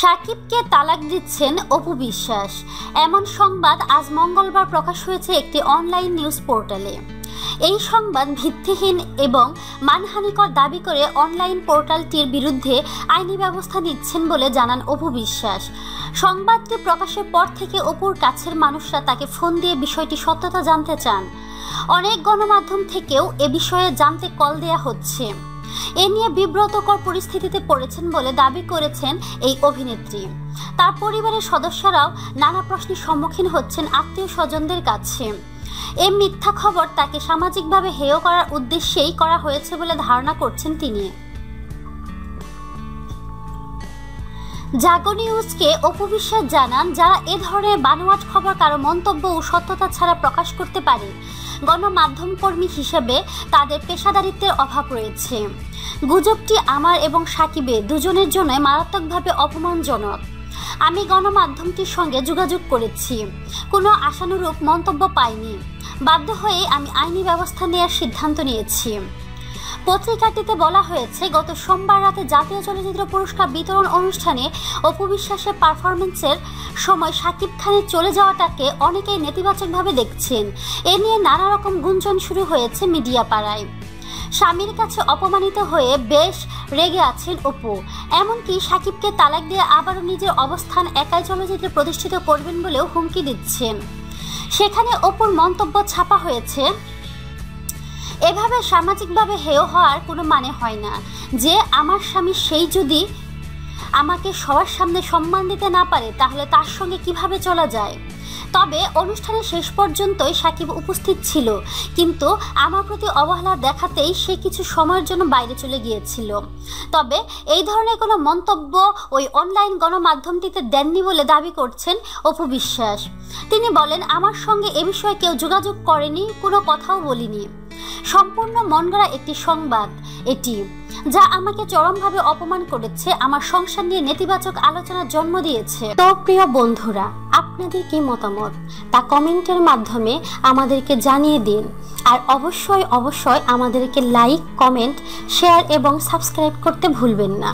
সাকিবকে তালাক দিচ্ছেন অপু বিশ্বাস। এমন সংবাদ আজ মঙ্গলবার প্রকাশ হয়েছে একটি অনলাইন নিউজ পোর্টালে। এই সংবাদ ভিত্তিহীন এবং মানহানিকর দাবি করে অনলাইন পোর্টালটির বিরুদ্ধে আইনি ব্যবস্থা নিচ্ছেন বলে জানান অপু বিশ্বাস। সংবাদটি প্রকাশের পর থেকে অপুর কাছের মানুষরা তাকে ফোন দিয়ে বিষয়টি সত্যতা জানতে চান। অনেক গণমাধ্যম থেকেও এ বিষয়ে জানতে কল দেয়া হচ্ছে। এ নিয়ে বিব্রতকর পরিস্থিতিতে পড়েছেন বলে দাবি করেছেন এই অভিনেত্রী। তার পরিবারের সদস্যরাও নানা প্রশ্নের সম্মুখীন হচ্ছেন আত্মীয় স্বজনদের কাছে। এই মিথ্যা খবর তাকে সামাজিকভাবে হেয় করার উদ্দেশ্যেই করা হয়েছে বলে ধারণা করছেন তিনি। জাগো নিউজকে অপবিশ্বাস জানান যারা এ ধরনের বানোয়াট খবর কারও মন্তব্য ও সত্যতা ছাড়া প্রকাশ করতে পারে। গণমাধ্যম কর্মী হিসেবে তাদের পেশাদারিত্বের অভাব রয়েছে। গুজবটি আমার এবং সাকিবে দুজনের জন্য মারাত্মকভাবে অপমানজনক। আমি গণমাধ্যমটির সঙ্গে যোগাযোগ করেছি। কোনো আশানুরূপ মন্তব্য পাইনি। বাধ্য হয়ে আমি আইনি ব্যবস্থা নেওয়ার সিদ্ধান্ত নিয়েছি। পত্রিকাটিতে বলা হয়েছে, গত সোমবার রাতে জাতীয় চলচ্চিত্র পুরস্কার বিতরণ অনুষ্ঠানে অপু বিশ্বাসের পারফরমেন্সের সময় শাকিব খানের চলে যাওয়াটাকে অনেকেই নেতিবাচকভাবে দেখছেন। এ নিয়ে নানা রকম গুঞ্জন শুরু হয়েছে মিডিয়া পাড়ায় স্বামীর কাছে অপমানিত হয়ে বেশ রেগে আছেন অপু। এমনকি সাকিবকে তালাক দিয়ে আবারও নিজের অবস্থান একাই চলচ্চিত্রে প্রতিষ্ঠিত করবেন বলেও হুমকি দিচ্ছেন। সেখানে অপুর মন্তব্য ছাপা হয়েছে এভাবে সামাজিকভাবে হেয় হওয়ার কোনো মানে হয় না। যে আমার স্বামী সেই যদি আমাকে সবার সামনে সম্মান দিতে না পারে, তাহলে তার সঙ্গে কীভাবে চলা যায়? তবে অনুষ্ঠানের শেষ পর্যন্তই সাকিব উপস্থিত ছিল, কিন্তু আমার প্রতি অবহেলা দেখাতেই সে কিছু সময়ের জন্য বাইরে চলে গিয়েছিল। তবে এই ধরনের কোনো মন্তব্য ওই অনলাইন গণমাধ্যমটিতে দেননি বলে দাবি করছেন অপু বিশ্বাস। তিনি বলেন, আমার সঙ্গে এ বিষয়ে কেউ যোগাযোগ করেনি, কোনো কথাও বলিনি। সম্পূর্ণ মন একটি সংবাদ, এটি, যা আমাকে চরমভাবে অপমান করেছে, আমার সংসার নিয়ে নেতিবাচক আলোচনার জন্ম দিয়েছে। তো প্রিয় বন্ধুরা, আপনাদের কি মতামত? তা কমেন্টের মাধ্যমে আমাদেরকে জানিয়ে দিন। আর অবশ্যই অবশ্যই আমাদেরকে লাইক, কমেন্ট, শেয়ার এবং সাবস্ক্রাইব করতে ভুলবেন না।